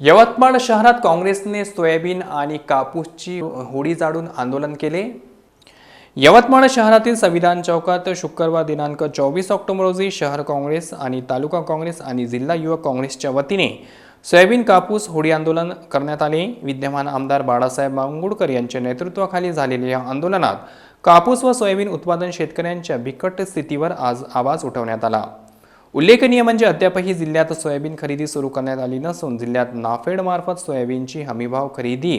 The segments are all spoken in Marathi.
यवतमाळ शहरात काँग्रेसने सोयाबीन आणि कापूसची होडी जाळून आंदोलन केले. यवतमाळ शहरातील संविधान चौकात शुक्रवार दिनांक चोवीस ऑक्टोबर रोजी शहर काँग्रेस आणि तालुका काँग्रेस आणि जिल्हा युवक काँग्रेसच्या वतीने सोयाबीन कापूस होडी आंदोलन करण्यात आले. विद्यमान आमदार बाळासाहेब मांगुडकर यांच्या नेतृत्वाखाली झालेल्या या आंदोलनात कापूस व सोयाबीन उत्पादन शेतकऱ्यांच्या बिकट स्थितीवर आज आवाज उठवण्यात आला. उल्लेखनीय म्हणजे अद्यापही जिल्ह्यात सोयाबीन खरेदी सुरू करण्यात आली नसून जिल्ह्यात नाफेडमार्फत सोयाबीनची हमीभाव खरेदी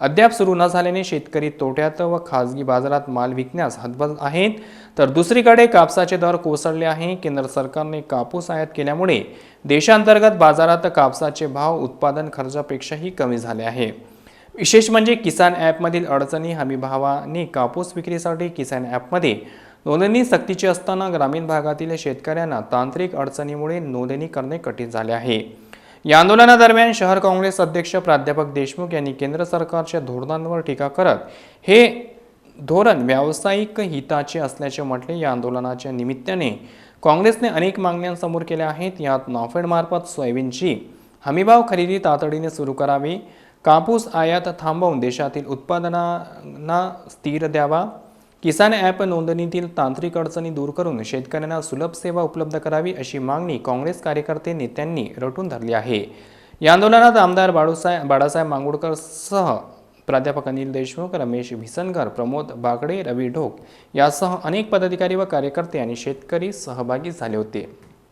अद्याप सुरू न झाल्याने शेतकरी तोट्यात व खाजगी बाजारात माल विकण्यास हतबल आहेत. तर दुसरीकडे कापसाचे दर कोसळले आहे. केंद्र सरकारने कापूस आयात केल्यामुळे देशांतर्गत बाजारात कापसाचे भाव उत्पादन खर्चापेक्षाही कमी झाले आहे. विशेष म्हणजे किसान ॲपमधील अडचणी हमीभावाने कापूस विक्रीसाठी किसान ॲपमध्ये नोंदणी सक्तीची असताना ग्रामीण भागातील शेतकऱ्यांना तांत्रिक अडचणीमुळे नोंदणी करणे कठीण झाले आहे. या आंदोलनादरम्यान शहर काँग्रेस अध्यक्ष प्राध्यापक देशमुख यांनी केंद्र सरकारच्या धोरणांवर टीका करत हे धोरण व्यावसायिक हिताचे असल्याचे म्हटले या आंदोलनाच्या निमित्ताने. काँग्रेसने अनेक मागण्यांसमोर केल्या आहेत यात नाफेडमार्फत सोयाबीनची हमीभाव खरेदी तातडीने सुरू करावी कापूस आयात थांबवून देशातील उत्पादनांना स्थिर द्यावा किसान ॲप नोंदणीतील तांत्रिक अडचणी दूर करून शेतकऱ्यांना सुलभ सेवा उपलब्ध करावी अशी मागणी काँग्रेस कार्यकर्ते नेत्यांनी रटून धरली आहे. या आंदोलनात आमदार बाळूसाहेब बाळासाहेब मांगुडकर सह प्राध्यापक अनिल देशमुख रमेश भिसनकर प्रमोद बागडे रवी ढोक यासह अनेक पदाधिकारी व कार्यकर्ते आणि शेतकरी सहभागी झाले होते.